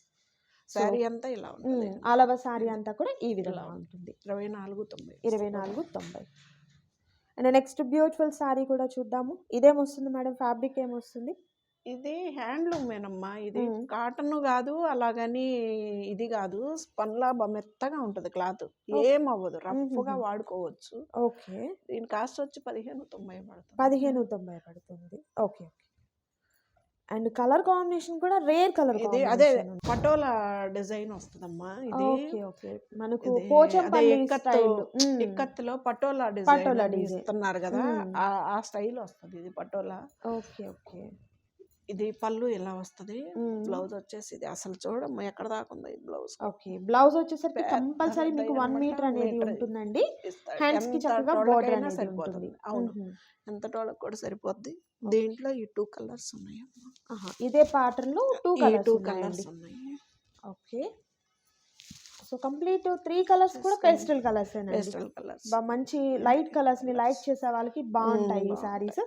Speaker 3: శారీ అంతా ఇలా ఉంటుంది.
Speaker 2: ఆలవ సారీ అంతా కూడా ఈ విధంగా ఉంటుంది.
Speaker 3: ఇరవై నాలుగు తొంభై
Speaker 2: ఇరవై నాలుగు తొంభై. అండ్ నెక్స్ట్ బ్యూటిఫుల్ సారీ కూడా చూద్దాము. ఇదేమొస్తుంది మేడం? ఫ్యాబ్రిక్ ఏమొస్తుంది
Speaker 3: ఇది హ్యాండ్లూమేనమ్మా ఇది
Speaker 2: మ్మ్.
Speaker 3: కాటన్ కాదు అలాగని ఇది కాదు. స్పన్లా బ- మెత్తగా ఉంటుంది క్లాత్. ఏం అవ్వదు. రఫ్గా. వాడుకోవచ్చు.
Speaker 2: ఓకే.
Speaker 3: దీని కాస్ట్ వచ్చి పదిహేను తొంభై పడుతుంది.
Speaker 2: పదిహేను తొంభై పడుతుంది. Okay okay. And colour combination కూడా రేర్ కలర్
Speaker 3: ఇది అదే పటోలా డిజైన్ వస్తుందమ్మా ఇది.
Speaker 2: Okay okay. మనకు
Speaker 3: ఇక్కత్తులో పటోలా
Speaker 2: పటోలా
Speaker 3: డిజైన్
Speaker 2: design.
Speaker 3: ఇస్తున్నారు కదా ఆ స్టైల్ వస్తుంది ఇది పటోలా.
Speaker 2: Okay okay.
Speaker 3: ఇది పళ్ళు ఇలా వస్తుంది. బ్లౌజ్ వచ్చేసి ఇది అసలు చూడమ్మా ఎక్కడ దాకా ఉంది ఈ బ్లౌజ్?
Speaker 2: ఓకే బ్లౌజ్ వచ్చేసరికి కంపల్సరీ మీకు వన్ మీటర్ అనేది. ఉంటుందండి.
Speaker 3: హ్యాండ్స్కి
Speaker 2: చక్కగా బోర్డర్ అనేది
Speaker 3: సరిపోతుంది. అవును. ఎంత టోళ్ళకి కూడా సరిపోద్ది. దీంట్లో ఈ టూ కలర్స్ ఉన్నాయి
Speaker 2: ఇదే ప్యాటర్న్లో టూ కలర్స్
Speaker 3: టూ కలర్స్ ఉన్నాయి?
Speaker 2: Okay. So complete three colours కూడా పేస్టల్ కలర్స్
Speaker 3: పేస్టల్ కలర్స్
Speaker 2: మంచి లైట్ కలర్స్ని లైక్ చేసే వాళ్ళకి బాగుంటాయి ఈ సారీస్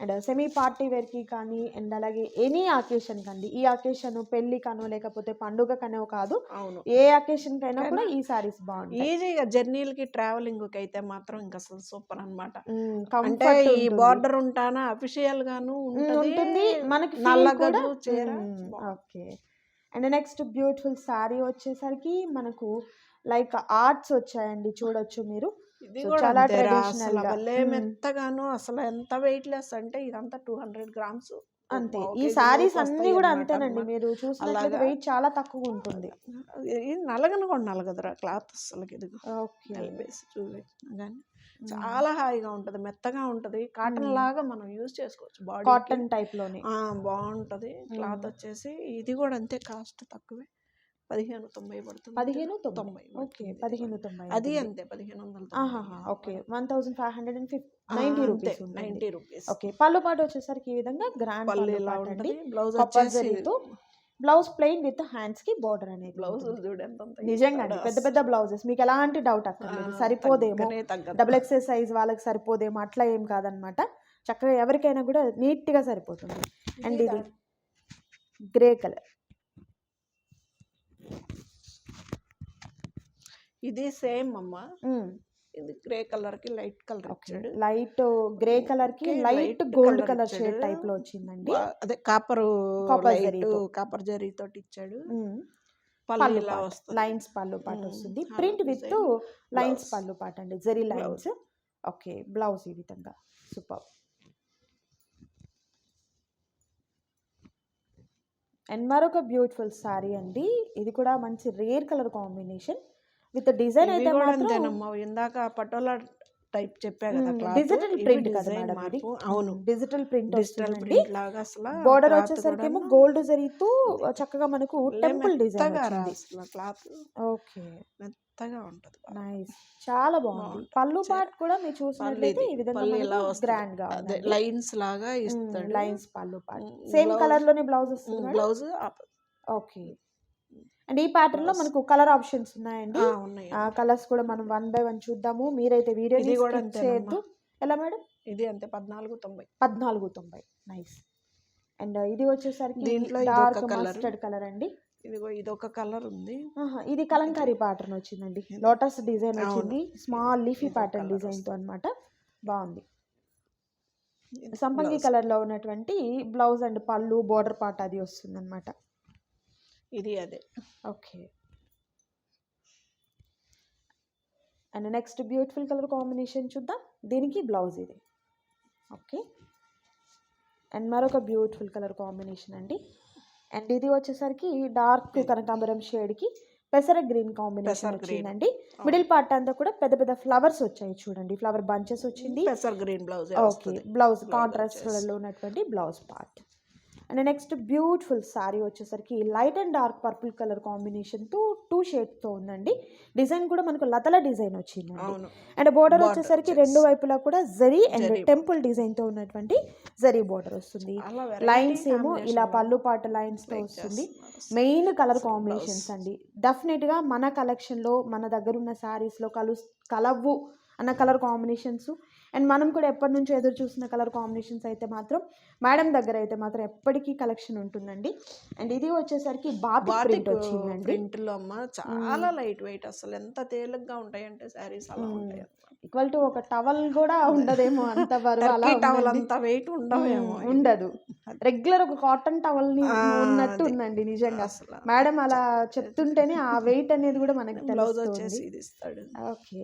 Speaker 2: అండ్ సెమీ పార్టీ వేర్కి కానీ అండ్ అలాగే ఎనీ అకేషన్ కండి. ఈ అకేషన్ పెళ్ళి కనో లేకపోతే పండుగ కనో కాదు.
Speaker 3: అవును.
Speaker 2: ఏ అకేషన్ కైనా కూడా ఈ సారీస్ బాగుంటాయి.
Speaker 3: ఈజీగా జర్నీలకి ట్రావెలింగ్కి అయితే మాత్రం ఇంకా అసలు సూపర్ అన్నమాట.
Speaker 2: మ్మ్,
Speaker 3: అంటే ఈ. బార్డర్ ఉంటానా అఫీషియల్ గాను
Speaker 2: ఉంటుంది మనకి కూడా-
Speaker 3: చీర
Speaker 2: okay. And next beautiful sari వచ్చేసరికి మనకు లైక్ ఆర్ట్స్ వచ్చాయండి చూడొచ్చు మీరు.
Speaker 3: ఇది కూడా అసలు. భలే. మెత్తగాను అసలు ఎంత వెయిట్ లెస్ అంటే ఇదంతా టూ హండ్రెడ్ గ్రామ్స్.
Speaker 2: అంతే. ఈ సారీస్ అన్ని కూడా అంతేనండి. మీరు చూసినట్లయితే. వెయిట్ చాలా తక్కువ ఉంటుంది.
Speaker 3: ఇది నలగను కూడా నలగదురా క్లాత్ అసలు ఇది చూపించిన కానీ చాలా హాయిగా ఉంటది మెత్తగా ఉంటది. కాటన్ లాగా మనం యూజ్ చేసుకోవచ్చు బాడీ
Speaker 2: కాటన్ టైప్లోనే
Speaker 3: బాగుంటది. క్లాత్ వచ్చేసి ఇది కూడా అంతే కాస్ట్ తక్కువే. పదిహేను తొంభై పడుతుంది.
Speaker 2: పదిహేను తొంభై. ఓకే. పదిహేను తొంభై
Speaker 3: అది. అంతే పదిహేను వందల
Speaker 2: okay. One thousand five hundred and fifty ninety rupees
Speaker 3: ninety rupees.
Speaker 2: Okay పళ్ళు పాటు వచ్చేసరికి ఈ విధంగా గ్రాండ్
Speaker 3: ఉంటుంది? బ్లౌజ్
Speaker 2: కొబ్బరి
Speaker 3: వచ్చేసి
Speaker 2: జరీతో బ్లౌజ్ ప్లెయిన్ విత్ హ్యాండ్స్కి బోర్డర్ అనేది
Speaker 3: అంత
Speaker 2: నిజంగా పెద్ద పెద్ద బ్లౌజెస్ మీకు ఎలాంటి డౌట్ అక్కర్లేదు. సరిపోదేమో. డబుల్ ఎక్సెల్ సైజ్ వాళ్ళకి సరిపోదేమో. అట్లా ఏం కాదనమాట. చక్కగా ఎవరికైనా కూడా నీట్గా సరిపోతుంది. అండ్ ఇది గ్రే కలర్
Speaker 3: ఇది సేమ్ అమ్మ. ఇది గ్రే కలర్కి లైట్ కలర్ వచ్చాడు
Speaker 2: లైట్ గ్రే
Speaker 3: కలర్కి
Speaker 2: లైట్ గోల్డ్ కలర్. షేడ్ టైప్లో వచ్చిందండి
Speaker 3: అదే కాపర్ లైట్. కాపర్ జరీ తోటి ఇచ్చాడు. పళ్ళు
Speaker 2: లైన్స్ పళ్ళు పాట. వస్తుంది. Print with lines. పళ్ళు పాట అండి. జరీ. లైన్స్. ఓకే బ్లౌజ్ ఈ విధంగా. సూపర్. అండ్ మరొక బ్యూటిఫుల్ సారీ అండి. ఇది కూడా మంచి rare colour combination. With design అయితే మాత్రం
Speaker 3: ఇందాక పటోలా టైప్ చెప్పా కదా
Speaker 2: డిజిటల్ ప్రింట్ కదా మేడం
Speaker 3: మార్పు. అవును.
Speaker 2: డిజిటల్ ప్రింట్
Speaker 3: డిజిటల్ ప్రింట్ లాగా అసలు
Speaker 2: బోర్డర్ వచ్చేసరికేమో
Speaker 3: కూడాను
Speaker 2: గోల్డ్ జరీతో చక్కగా మనకు టెంపుల్ డిజైన్
Speaker 3: క్లాత్.
Speaker 2: ఓకే.
Speaker 3: మెత్తగా ఉంటది.
Speaker 2: నైస్ చాలా బాగుంది.
Speaker 3: బాగుంటుంది.
Speaker 2: పళ్ళు. పార్ట్ కూడా మీరు చూసినట్లయితే. ఈ విధంగా. గ్రాండ్గా
Speaker 3: అదే లైన్స్ లాగా ఇస్తాడు.
Speaker 2: లైన్స్ పళ్ళు పార్ట్ సేమ్ కలర్లోనే బ్లౌజ్ వస్తుంది
Speaker 3: బ్లౌజ్
Speaker 2: ఓకే అండ్ ఈ
Speaker 3: ప్యాటర్న్లో.
Speaker 2: మనకు కలర్ ఆప్షన్స్ ఉన్నాయండి.
Speaker 3: ఉన్నాయి
Speaker 2: ఆ కలర్స్ కూడా మనం వన్ బై వన్ చూద్దాము. మీరైతే వీడియో. చేయొద్దు. ఎలా మేడం?
Speaker 3: ఇది అంతే పద్నాలుగు తొంభై.
Speaker 2: పద్నాలుగు తొంభై. నైస్. అండ్ ఇది వచ్చేసరికి
Speaker 3: దీంట్లో
Speaker 2: డార్క్. మస్టర్డ్ కలర్ అండి.
Speaker 3: ఇదిగో ఇది ఒక కలర్ ఉంది.
Speaker 2: ఇది కలంకారీ ప్యాటర్న్ వచ్చిందండి. Lotus design. వచ్చింది. స్మాల్ లీఫీ ప్యాటర్న్ డిజైన్తో అన్నమాట. బాగుంది. సంపంగి. కలర్లో ఉన్నటువంటి బ్లౌజ్ అండ్ పళ్ళు బోర్డర్ పార్ట్ అది వస్తుంది అనమాట
Speaker 3: ఇది అదే.
Speaker 2: Okay. And next beautiful colour combination చూద్దాం. దీనికి బ్లౌజ్ ఇది. ఓకే. అండ్ మరొక బ్యూటిఫుల్ కలర్ కాంబినేషన్ అండి. అండ్ ఇది వచ్చేసరికి డార్క్ కనకాంబరం షేడ్కి పెసర గ్రీన్ కాంబినేషన్. వచ్చిందండి. మిడిల్ పార్ట్ అంతా కూడా పెద్ద పెద్ద ఫ్లవర్స్ వచ్చాయి చూడండి. ఫ్లవర్ బంచెస్ వచ్చింది.
Speaker 3: పెసర్ green blouse
Speaker 2: okay. Blouse contrast
Speaker 3: వచ్చేసి.
Speaker 2: కలర్లో ఉన్నటువంటి blouse part. And next beautiful sari వచ్చేసరికి light and dark purple colour కాంబినేషన్తో టూ షేడ్స్తో ఉందండి డిజైన్ కూడా మనకు లతల డిజైన్ వచ్చిందండి అండ్ బోర్డర్ వచ్చేసరికి
Speaker 3: వచ్చేసి.
Speaker 2: రెండు వైపులా కూడా జరీ అండ్. టెంపుల్ డిజైన్తో ఉన్నటువంటి జరీ బోర్డర్ వస్తుంది లైన్స్ ఏమో ఇలా పళ్ళు పాట లైన్స్తో వస్తుంది. Main colour combinations. అండి డెఫినెట్గా మన కలెక్షన్లో మన దగ్గర ఉన్న శారీస్లో కలు కలవు అన్న కలర్ కాంబినేషన్స్ అండ్ మనం కూడా ఎప్పటి నుంచో ఎదురు చూసిన కలర్ కాంబినేషన్స్ అయితే మాత్రం మేడం దగ్గర అయితే మాత్రం ఎప్పటికీ కలెక్షన్ ఉంటుందండి. అండ్ ఇది వచ్చేసరికి
Speaker 3: బాటిక్
Speaker 2: ప్రింట్ వచ్చిందండి.
Speaker 3: ప్రింట్లో అమ్మ చాలా లైట్ వెయిట్ అసలు. ఎంత తేలిగ్గా ఉంటాయంటే శారీస్ అలా. ఉంటాయి
Speaker 2: ఈక్వల్ టు ఒక టవల్ కూడా ఉండదేమో అంత బరువు అలా
Speaker 3: టవల్. అంత వెయిట్ ఉండవేమో
Speaker 2: ఉండదు. రెగ్యులర్ ఒక కాటన్
Speaker 3: టవల్ని
Speaker 2: ఉన్నట్టు. ఉందండి నిజంగా.
Speaker 3: అసలు
Speaker 2: మేడం అలా చెప్తుంటేనే ఆ వెయిట్ అనేది కూడా మనకి
Speaker 3: బ్లౌజ్ వచ్చేసి ఇది ఇస్తాడు.
Speaker 2: ఓకే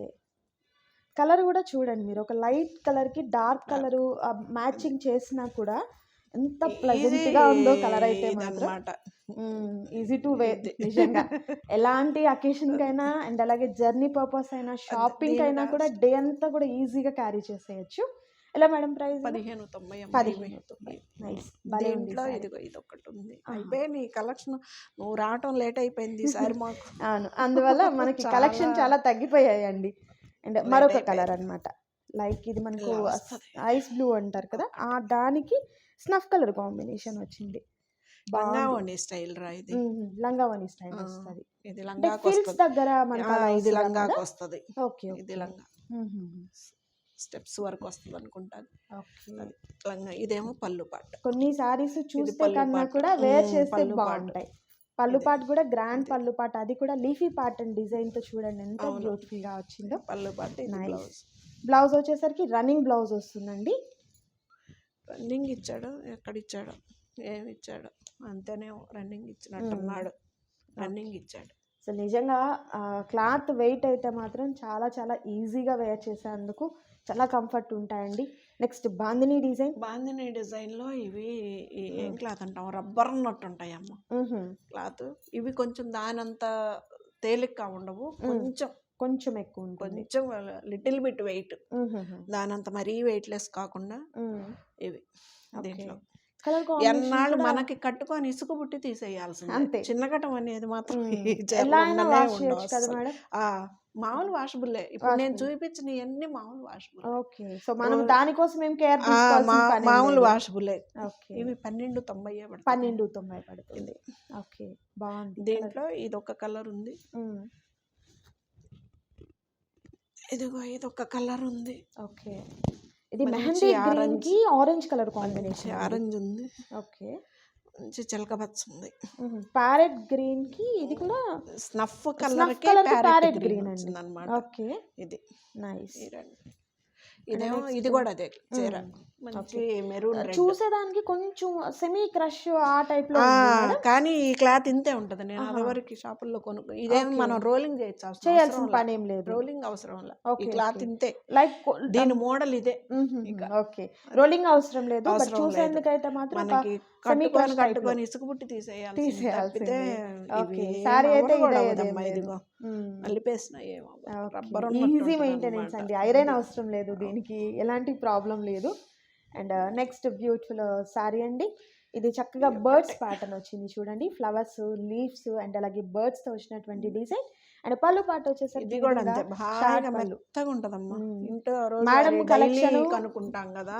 Speaker 2: కలర్ కూడా చూడండి మీరు. ఒక లైట్ కలర్కి డార్క్ కలర్ మ్యాచింగ్ చేసినా కూడా ఎంత ప్లెజెంట్గా ఉందో కలర్ అయితే
Speaker 3: అనమాట
Speaker 2: ఈజీ టు వే నిజంగా. [laughs] ఎలాంటి అకేషన్ కైనా అండ్ అలాగే జర్నీ పర్పస్ అయినా షాపింగ్ అయినా కూడా డే అంతా కూడా ఈజీగా క్యారీ చేసేయచ్చు. ఎలా మేడం ప్రైస్
Speaker 3: పదిహేను తొంభై
Speaker 2: పదిహేను. తొంభై. నైస్
Speaker 3: దీంట్లో. ఇదిగో ఇది ఒకటి ఉంది. అయిపోయింది కలెక్షన్ నువ్వు రావటం లేట్ అయిపోయింది ఈసారి మాకు. [laughs]
Speaker 2: అవును. అందువల్ల మనకి [laughs] కలెక్షన్ చాలా తగ్గిపోయాయండి. అండ్ మరొక. కలర్ అన్నమాట. లైక్ ఇది మనకు. ఐస్ బ్లూ అంటారు కదా ఆ దానికి స్నఫ్ కలర్ కాంబినేషన్ వచ్చింది.
Speaker 3: లంగావోని స్టైల్ రా ఇది.
Speaker 2: మ్మ్. లంగావని స్టైల్ వస్తుంది.
Speaker 3: ఇది లంగాకి
Speaker 2: ఫిల్స్ దగ్గర మనకు
Speaker 3: ఇది లంగాకి
Speaker 2: కదా?
Speaker 3: వస్తుంది.
Speaker 2: ఓకే
Speaker 3: ఇది లంగా.
Speaker 2: లంగా
Speaker 3: స్టెప్స్ వరకు వస్తుంది అనుకుంటాను. లంగా. ఇదేమో పళ్ళు పాట.
Speaker 2: కొన్ని సారీస్ చూస్తే కన్నా. కూడా వేర్ చేస్తే. బాగుంటాయి. పళ్ళు. పాటు కూడా గ్రాండ్. పళ్ళు పాటు. అది కూడా లీఫీ ప్యాటర్న్ డిజైన్తో చూడండి. ఎంత. బ్యూటిఫుల్గా వచ్చిందో.
Speaker 3: పళ్ళు పాట. బ్లౌజ్.
Speaker 2: బ్లౌజ్ వచ్చేసరికి రన్నింగ్ బ్లౌజ్ వస్తుందండి.
Speaker 3: రన్నింగ్ ఇచ్చాడు ఎక్కడ ఇచ్చాడు ఏమి ఇచ్చాడు అంతేనే రన్నింగ్ ఇచ్చినట్టున్నాడు. రన్నింగ్ ఇచ్చాడు.
Speaker 2: సో నిజంగా క్లాత్ వెయిట్ అయితే మాత్రం చాలా చాలా ఈజీగా వేర్ చేసేందుకు చాలా కంఫర్ట్ ఉంటాయండి. Next bandhani design?
Speaker 3: బాందిని డిజైన్లో ఇవి ఏం క్లాత్ అంటాం? రబ్బర్ అన్నట్టు ఉంటాయి అమ్మ క్లాత్. ఇవి కొంచెం దానంత తేలిగ్గా ఉండవు. కొంచెం.
Speaker 2: కొంచెం ఎక్కువ ఉంటుంది.
Speaker 3: కొంచెం లిటిల్ బిట్ వెయిట్. దానంత మరీ వెయిట్లెస్ కాకుండా
Speaker 2: మ్మ్.
Speaker 3: ఇవి. దీంట్లో. ఎన్నాళ్ళు మనకి కట్టుకొని ఇసుక పుట్టి తీసేయాల్సింది. చిన్నగటం అనేది మాత్రం [laughs] మామూలు వాషబుల్లే ఇప్పుడు నేను. చూపించిన ఎన్ని మామూలు వాషబుల్
Speaker 2: ఓకే. సో మనం దానికోసం ఏం కేర్
Speaker 3: మామూలు వాషబుల్లే
Speaker 2: ఓకే.
Speaker 3: ఇవి పన్నెండు తొంభై పడుతుంది.
Speaker 2: పన్నెండు తొంభై పడుతుంది. ఓకే. బాగుంది.
Speaker 3: దీంట్లో ఇది ఒక కలర్ ఉంది ఇదిగో ఇది ఒక కలర్ ఉంది.
Speaker 2: ఓకే. ఇది మెహందీ. కి ఆరెంజ్ కలర్ కాంబినేషన్
Speaker 3: ఆరెంజ్ ఉంది.
Speaker 2: ఓకే.
Speaker 3: మంచి చిలక పచ్చ ఉంది
Speaker 2: ప్యారెట్ గ్రీన్కి ఇది కూడా
Speaker 3: స్నఫ్ కలర్ ప్యారెట్ గ్రీన్. వచ్చింది అనమాట
Speaker 2: ఓకే.
Speaker 3: ఇది.
Speaker 2: నైస్.
Speaker 3: ఇదేమో ఇది కూడా అదే చీర. మంచి మెరూన్
Speaker 2: చూసేదానికి కొంచెం సెమీ క్రష్ ఆ టైప్లో.
Speaker 3: కానీ ఈ క్లాత్ ఇంతే ఉంటది. నేను అదివరకు షాపుల్లో కొనుక్కో ఇదేం మనం రోలింగ్ చేయొచ్చు
Speaker 2: చేయాల్సిన పని ఏం లేదు.
Speaker 3: రోలింగ్ అవసరం. ఈ క్లాత్. ఇంతే.
Speaker 2: లైక్
Speaker 3: దీని మోడల్ ఇదే
Speaker 2: ఓకే. రోలింగ్ అవసరం లేదు బట్. చూసేందుకైతే మాత్రం
Speaker 3: మనకి కట్టుకొని. కట్టుకొని ఇసుక పుట్టి తీసేయాలి
Speaker 2: Okay.
Speaker 3: ఇవి
Speaker 2: Saree అయితే ఇదేం
Speaker 3: ఇదిగో. రబ్బర్
Speaker 2: ఈజీ మెయింటెనెన్స్ అండి. ఐరన్ అవసరం లేదు దీనికి. ఎలాంటి ప్రాబ్లం లేదు. అండ్ నెక్స్ట్ బ్యూటిఫుల్ శారీ అండి. ఇది చక్కగా బర్డ్స్ ప్యాటర్న్ వచ్చింది చూడండి. ఫ్లవర్స్ లీవ్స్ అండ్ అలాగే బర్డ్స్తో వచ్చినటువంటి డిజైన్. అండ్ పళ్ళు పాట వచ్చేసరికి
Speaker 3: కూడా అంతే. బాగా. మెత్తగా ఉంటదమ్మా
Speaker 2: మ్మ్.
Speaker 3: ఇంట్లో రోజు
Speaker 2: Madam
Speaker 3: డైలీ కదా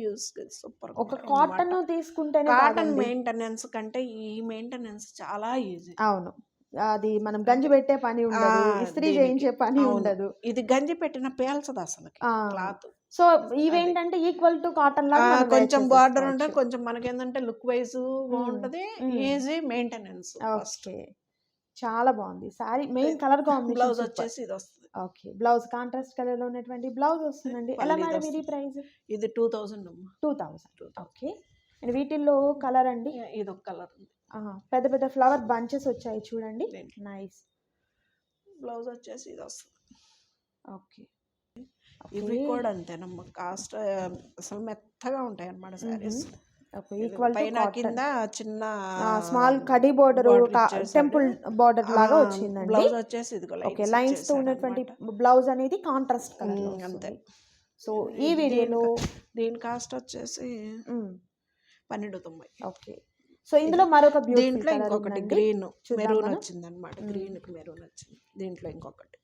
Speaker 3: యూస్ సూపర్
Speaker 2: ఒక కాటన్ తీసుకుంటేనే
Speaker 3: కాటన్. మెయింటెనెన్స్ కంటే ఈ మెయింటెనెన్స్ చాలా ఈజీ.
Speaker 2: అవును. అది మనం గంజి పెట్టే పని ఉండదు ఇస్త్రీ. చేయించే పని. ఉండదు.
Speaker 3: ఇది గంజి పెట్టిన పేల్చదు అసలు. క్లాత్.
Speaker 2: సో ఇవేంటంటే ఈక్వల్ టు కాటన్ wear
Speaker 3: కొంచెం బార్డర్
Speaker 2: చేసేసుకోవచ్చు.
Speaker 3: ఉంటే కొంచెం మనకేంటంటే లుక్ వైజ్ బాగుంటది. Easy maintenance
Speaker 2: okay. చాలా బాగుంది. Sari main colour
Speaker 3: blouse
Speaker 2: combination
Speaker 3: వచ్చేసి ఇది వస్తుంది.
Speaker 2: ఓకే. బ్లౌజ్ కాంట్రాస్ట్ కలర్లో ఉన్నటువంటి బ్లౌజ్ వస్తుందండి. ఎలా మేడం ఇది. ప్రైస్?
Speaker 3: ఇది టూ అమ్మా.
Speaker 2: Two thousand okay. అండ్ వీటిల్లో కలర్ అండి?
Speaker 3: ఇది ఒక కలర్
Speaker 2: ఆహా, పెద్ద పెద్ద ఫ్లవర్ బంచెస్ వచ్చాయి చూడండి. నైస్
Speaker 3: బ్లౌజ్ వచ్చేసి ఇది వస్తుంది.
Speaker 2: ఓకే
Speaker 3: ఇవి కూడా అంతేనమ్మా కాస్ట్ అసలు మెత్తగా ఉంటాయి అన్నమాట పైన కింద చిన్న
Speaker 2: స్మాల్ కడి బోర్డర్. టెంపుల్ బోర్డర్ లాగా వచ్చిందండి.
Speaker 3: బ్లౌజ్ వచ్చేసి ఇదిగో
Speaker 2: ఓకే
Speaker 3: లైన్స్తో
Speaker 2: ఉన్నటువంటి. బ్లౌజ్ అనేది కాంట్రాస్ట్ కలర్
Speaker 3: అంతే.
Speaker 2: సో ఈ వీడియోలో
Speaker 3: దీని కాస్ట్ వచ్చేసి పన్నెండు తొంభై.
Speaker 2: ఓకే సో ఇందులో మరొక
Speaker 3: దీంట్లో ఇంకొకటి గ్రీన్ మెరూన్. వచ్చింది అనమాట గ్రీన్కి మెరూన్ వచ్చింది. దీంట్లో ఇంకొకటి.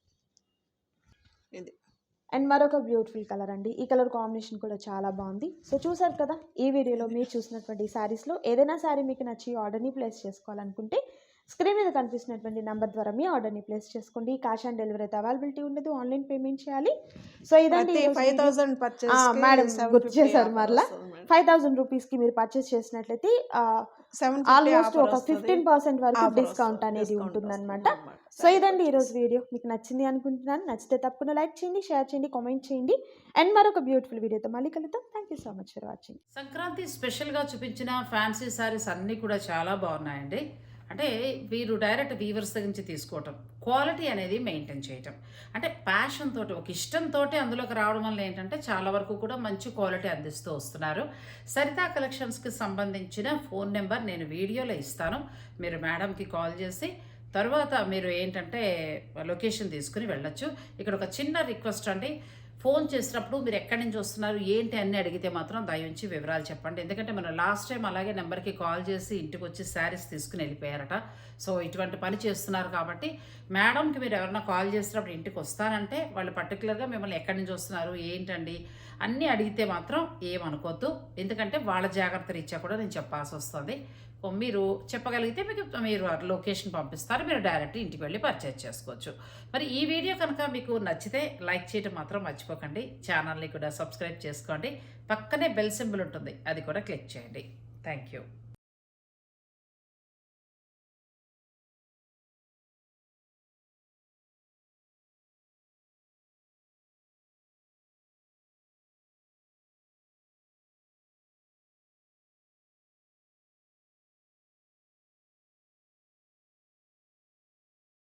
Speaker 3: ఇది.
Speaker 2: అండ్ మరొక బ్యూటిఫుల్ కలర్ అండి. ఈ కలర్ కాంబినేషన్ కూడా చాలా బాగుంది. సో చూసారు కదా ఈ వీడియోలో మీరు చూసినటువంటి శారీస్లో ఏదైనా శారీ మీకు నచ్చి ఆర్డర్ని ప్లేస్ చేసుకోవాలనుకుంటే స్క్రీన్ మీద కనిపిస్తున్నటువంటి నెంబర్ ద్వారా మీ ఆర్డర్ని ప్లేస్ చేసుకోండి. క్యాష్ ఆన్ డెలివరీ అయితే అవైలబిలిటీ ఉండదు. ఆన్లైన్ పేమెంట్ చేయాలి. సో ఇదండి మేడం గుర్తు చేశారు మరలా. ఫైవ్ థౌసండ్ రూపీస్కి మీరు పర్చేస్ చేసినట్లయితే ఆల్మోస్ట్ ఒక ఫిఫ్టీన్ పర్సెంట్ వరకు డిస్కౌంట్ అనేది ఉంటుందన్నమాట. సో ఇదండి ఈరోజు వీడియో. మీకు నచ్చింది అనుకుంటున్నాను. నచ్చితే తప్పకుండా లైక్ చేయండి షేర్ చేయండి కామెంట్ చేయండి. అండ్ మరొక బ్యూటిఫుల్ వీడియోతో మళ్ళీ కలుద్దాం. Thank you so much for watching
Speaker 1: Sankranti స్పెషల్గా చూపించిన ఫ్యాన్సీ శారీస్ అన్నీ కూడా చాలా బాగున్నాయండి. అంటే వీరు డైరెక్ట్ వీవర్స్ నుంచి తీసుకోవటం క్వాలిటీ అనేది మెయింటైన్ చేయటం. అంటే ప్యాషన్ తోటి ఒక ఇష్టంతో అందులోకి రావడం వల్ల ఏంటంటే చాలా వరకు కూడా మంచి క్వాలిటీ అందిస్తూ వస్తున్నారు. సరితా కలెక్షన్స్కి సంబంధించిన ఫోన్ నెంబర్ నేను వీడియోలో ఇస్తాను. మీరు మేడంకి కాల్ చేసి తర్వాత మీరు ఏంటంటే లొకేషన్ తీసుకుని వెళ్ళొచ్చు. ఇక్కడ ఒక చిన్న రిక్వెస్ట్ అండి. ఫోన్ చేసినప్పుడు మీరు ఎక్కడి నుంచి వస్తున్నారు ఏంటి అన్ని అడిగితే మాత్రం దయించి వివరాలు చెప్పండి. ఎందుకంటే మనం లాస్ట్ టైం అలాగే నెంబర్కి కాల్ చేసి ఇంటికి వచ్చి శారీస్ తీసుకుని వెళ్ళిపోయారట. సో ఇటువంటి పని చేస్తున్నారు కాబట్టి మేడంకి మీరు ఎవరైనా కాల్ చేసినప్పుడు ఇంటికి వస్తానంటే వాళ్ళు పర్టికులర్గా మిమ్మల్ని ఎక్కడి నుంచి వస్తున్నారు ఏంటండి అన్నీ అడిగితే మాత్రం ఏమనుకోవద్దు ఎందుకంటే వాళ్ళ జాగ్రత్త రీత్యా కూడా నేను చెప్పాల్సి వస్తుంది. మీరు చెప్పగలిగితే మీకు మీరు లొకేషన్ పంపిస్తారు మీరు డైరెక్ట్ ఇంటికి వెళ్ళి పర్చేజ్ చేసుకోవచ్చు. మరి ఈ వీడియో కనుక మీకు నచ్చితే లైక్ చేయడం మాత్రం మర్చిపోకండి. ఛానల్ని కూడా సబ్స్క్రైబ్ చేసుకోండి. పక్కనే బెల్ సింబల్ ఉంటుంది అది కూడా క్లిక్ చేయండి. Thank you.